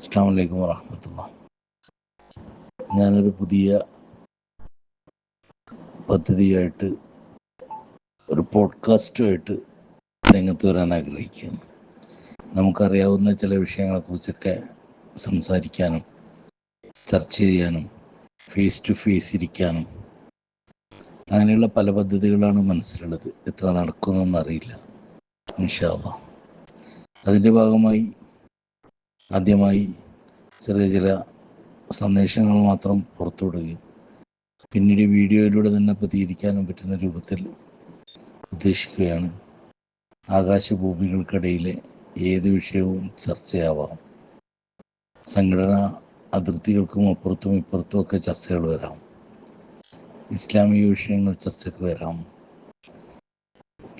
അസ്സാം വലൈക്കും വാഹമത്തുള്ള ഞാനൊരു പുതിയ പദ്ധതിയായിട്ട് ഒരു പോഡ്കാസ്റ്റുമായിട്ട് രംഗത്ത് വരാൻ ആഗ്രഹിക്കുകയാണ്. നമുക്കറിയാവുന്ന ചില വിഷയങ്ങളെക്കുറിച്ചൊക്കെ സംസാരിക്കാനും ചർച്ച ചെയ്യാനും ഫേസ് ടു ഫേസ് ഇരിക്കാനും അങ്ങനെയുള്ള പല പദ്ധതികളാണ് മനസ്സിലുള്ളത്. എത്ര നടക്കുമെന്നൊന്നും അറിയില്ല. അതിന്റെ ഭാഗമായി ആദ്യമായി ചെറിയ ചില സന്ദേശങ്ങൾ മാത്രം പുറത്തുവിടുകയും പിന്നീട് വീഡിയോയിലൂടെ തന്നെ പ്രതികരിക്കാനും പറ്റുന്ന രൂപത്തിൽ ഉദ്ദേശിക്കുകയാണ്. ആകാശഭൂമികൾക്കിടയിലെ ഏത് വിഷയവും ചർച്ചയാവാം. സംഘടന അതിർത്തികൾക്കും അപ്പുറത്തും ഇപ്പുറത്തും ഒക്കെ ചർച്ചകൾ വരാം. ഇസ്ലാമിക വിഷയങ്ങൾ ചർച്ചയ്ക്ക് വരാം.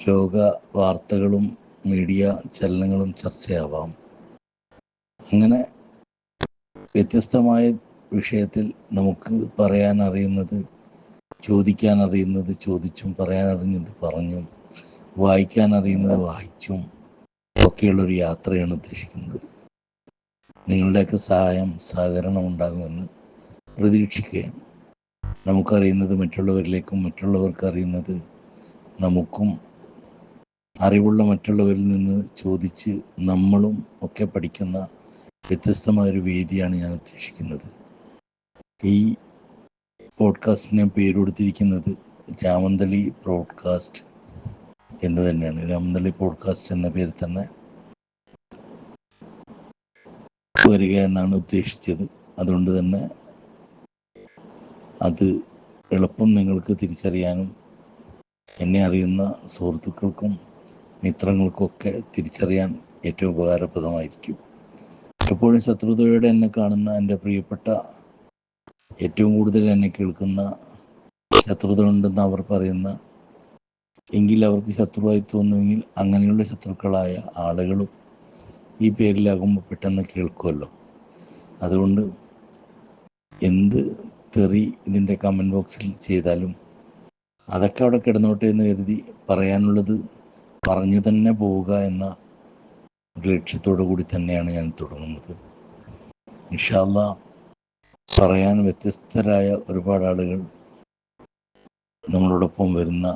ലോക വാർത്തകളും മീഡിയ ചലനങ്ങളും ചർച്ചയാവാം. അങ്ങനെ വ്യത്യസ്തമായ വിഷയത്തിൽ നമുക്ക് പറയാൻ അറിയുന്നത് ചോദിക്കാൻ അറിയുന്നത് ചോദിച്ചും പറയാൻ അറിയുന്നത് പറഞ്ഞും വായിക്കാൻ അറിയുന്നത് വായിച്ചും ഒക്കെയുള്ളൊരു യാത്രയാണ് ഉദ്ദേശിക്കുന്നത്. നിങ്ങളുടെയൊക്കെ സഹായം സഹകരണം ഉണ്ടാകുമെന്ന് പ്രതീക്ഷിക്കുകയാണ്. നമുക്കറിയുന്നത് മറ്റുള്ളവരിലേക്കും മറ്റുള്ളവർക്ക് അറിയുന്നത് നമുക്കും അറിവുള്ള മറ്റുള്ളവരിൽ നിന്ന് ചോദിച്ച് നമ്മളും ഒക്കെ പഠിക്കുന്ന വ്യത്യസ്തമായൊരു വേദിയാണ് ഞാൻ ഉദ്ദേശിക്കുന്നത് ഈ പോഡ്കാസ്റ്റിന് പേര് കൊടുത്തിരിക്കുന്നത് രാമന്തളി ബ്രോഡ്കാസ്റ്റ് എന്ന് തന്നെയാണ്. രാമന്തളി പോഡ്കാസ്റ്റ് എന്ന പേരിൽ തന്നെ വരിക എന്നാണ് ഉദ്ദേശിച്ചത്. അതുകൊണ്ട് തന്നെ അത് എളുപ്പം നിങ്ങൾക്ക് തിരിച്ചറിയാനും എന്നെ അറിയുന്ന സുഹൃത്തുക്കൾക്കും മിത്രങ്ങൾക്കൊക്കെ തിരിച്ചറിയാൻ ഏറ്റവും ഉപകാരപ്രദമായിരിക്കും. എപ്പോഴും ശത്രുതയോടെ എന്നെ കാണുന്ന എന്റെ പ്രിയപ്പെട്ട ഏറ്റവും കൂടുതൽ എന്നെ കേൾക്കുന്ന ശത്രുത ഉണ്ടെന്ന് അവർ പറയുന്ന എങ്കിൽ അവർക്ക് ശത്രുവായി തോന്നുമെങ്കിൽ അങ്ങനെയുള്ള ശത്രുക്കളായ ആളുകളും ഈ പേരിലാകുമ്പോൾ പെട്ടെന്ന് കേൾക്കുമല്ലോ. അതുകൊണ്ട് എന്ത് തെറി ഇതിന്റെ കമന്റ് ബോക്സിൽ ചെയ്താലും അതൊക്കെ അവിടെ കിടന്നോട്ടെ എന്ന് കരുതി പറയാനുള്ളത് പറഞ്ഞു തന്നെ പോവുക എന്ന ഒരു ലക്ഷ്യത്തോടു കൂടി തന്നെയാണ് ഞാൻ തുടങ്ങുന്നത്. ഇൻഷാല്ല പറയാൻ വ്യത്യസ്തരായ ഒരുപാട് ആളുകൾ നമ്മളോടൊപ്പം വരുന്ന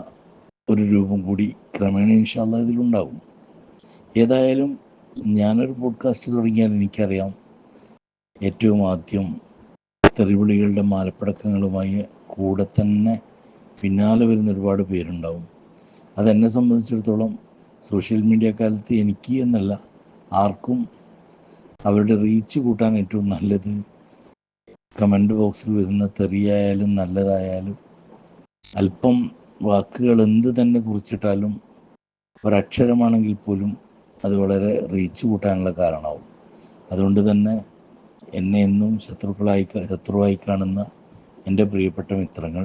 ഒരു രൂപം കൂടി ക്രമേണ ഇൻഷാല്ല ഇതിലുണ്ടാകും. ഏതായാലും ഞാനൊരു പോഡ്കാസ്റ്റ് തുടങ്ങിയാൽ എനിക്കറിയാം ഏറ്റവും ആദ്യം തെറിവിളികളുടെ മാലപ്പടക്കങ്ങളുമായി കൂടെ തന്നെ പിന്നാലെ വരുന്ന ഒരുപാട് പേരുണ്ടാവും. അതെന്നെ സംബന്ധിച്ചിടത്തോളം സോഷ്യൽ മീഡിയ കാലത്ത് എനിക്ക് എന്നല്ല ആർക്കും അവരുടെ റീച്ച് കൂട്ടാൻ ഏറ്റവും നല്ലത് കമന്റ് ബോക്സിൽ വരുന്ന തെറിയായാലും നല്ലതായാലും അല്പം വാക്കുകൾ എന്ത് തന്നെ കുറിച്ചിട്ടാലും ഒരക്ഷരമാണെങ്കിൽ പോലും അത് വളരെ റീച്ച് കൂട്ടാനുള്ള കാരണമാവും. അതുകൊണ്ട് തന്നെ എന്നെ എന്നും ശത്രുക്കളായി ശത്രുവായി കാണുന്ന എന്റെ പ്രിയപ്പെട്ട മിത്രങ്ങൾ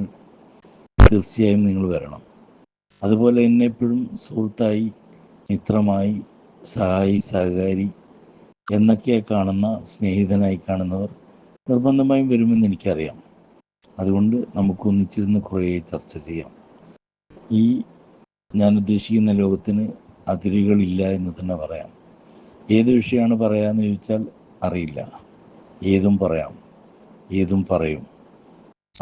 തീർച്ചയായും നിങ്ങൾ വരണം. അതുപോലെ എന്നെ എപ്പോഴും സുഹൃത്തായി മിത്രമായി സഹായി സഹകാരി എന്നൊക്കെ കാണുന്ന സ്നേഹിതനായി കാണുന്നവർ നിർബന്ധമായും വരുമെന്ന് എനിക്കറിയാം. അതുകൊണ്ട് നമുക്ക് ഒന്നിച്ചിരുന്ന് കുറേ ചർച്ച ചെയ്യാം. ഈ ഞാൻ ഉദ്ദേശിക്കുന്ന ലോകത്തിന് അതിരുകളില്ല എന്ന് തന്നെ പറയാം. ഏത് വിഷയമാണ് പറയാമെന്ന് ചോദിച്ചാൽ അറിയില്ല. ഏതും പറയാം. ഏതും പറയും.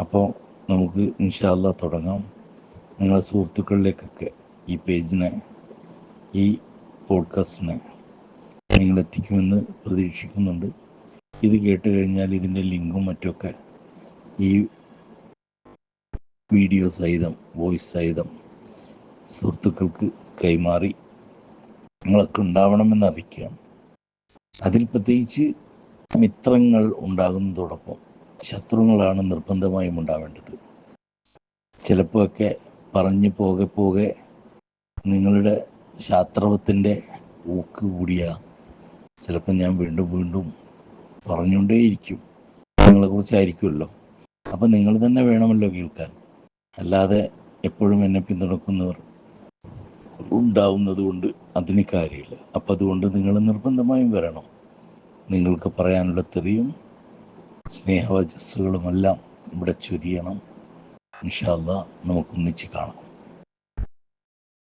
അപ്പോൾ നമുക്ക് ഇൻഷാല്ല തുടങ്ങാം. നിങ്ങളെ സുഹൃത്തുക്കളിലേക്കൊക്കെ ഈ പേജിനെ ഈ പോഡ്കാസ്റ്റിനെ നിങ്ങളെത്തിക്കുമെന്ന് പ്രതീക്ഷിക്കുന്നുണ്ട്. ഇത് കേട്ട് കഴിഞ്ഞാൽ ഇതിന്റെ ലിങ്കും മറ്റുമൊക്കെ ഈ വീഡിയോ സഹിതം വോയിസ് സഹിതം സുഹൃത്തുക്കൾക്ക് കൈമാറി നിങ്ങളൊക്കെ ഉണ്ടാവണമെന്ന് അറിയിക്കുകയാണ്. അതിൽ പ്രത്യേകിച്ച് മിത്രങ്ങൾ ഉണ്ടാകുന്നതോടൊപ്പം ശത്രുക്കളാണ് നിർബന്ധമായും ഉണ്ടാവേണ്ടത്. ചിലപ്പോഴൊക്കെ പറഞ്ഞു പോകെ പോകെ നിങ്ങളുടെ ശാസ്ത്രവത്തിന്റെ ഊക്ക് കൂടിയ ചിലപ്പോൾ ഞാൻ വീണ്ടും വീണ്ടും പറഞ്ഞുകൊണ്ടേയിരിക്കും. നിങ്ങളെക്കുറിച്ചായിരിക്കുമല്ലോ അപ്പം നിങ്ങൾ തന്നെ വേണമല്ലോ കേൾക്കാൻ. അല്ലാതെ എപ്പോഴും എന്നെ പിന്തുണക്കുന്നവർ ഉണ്ടാവുന്നത് കൊണ്ട് അതിന് കാര്യമില്ല. അപ്പം അതുകൊണ്ട് നിങ്ങൾ നിർബന്ധമായും വരണം. നിങ്ങൾക്ക് പറയാനുള്ള തെറിയും സ്നേഹവചസ്സുകളുമെല്ലാം ഇവിടെ ചൊരിയണം. ഇൻഷാല്ല നമുക്കൊന്നിച്ച് കാണാം.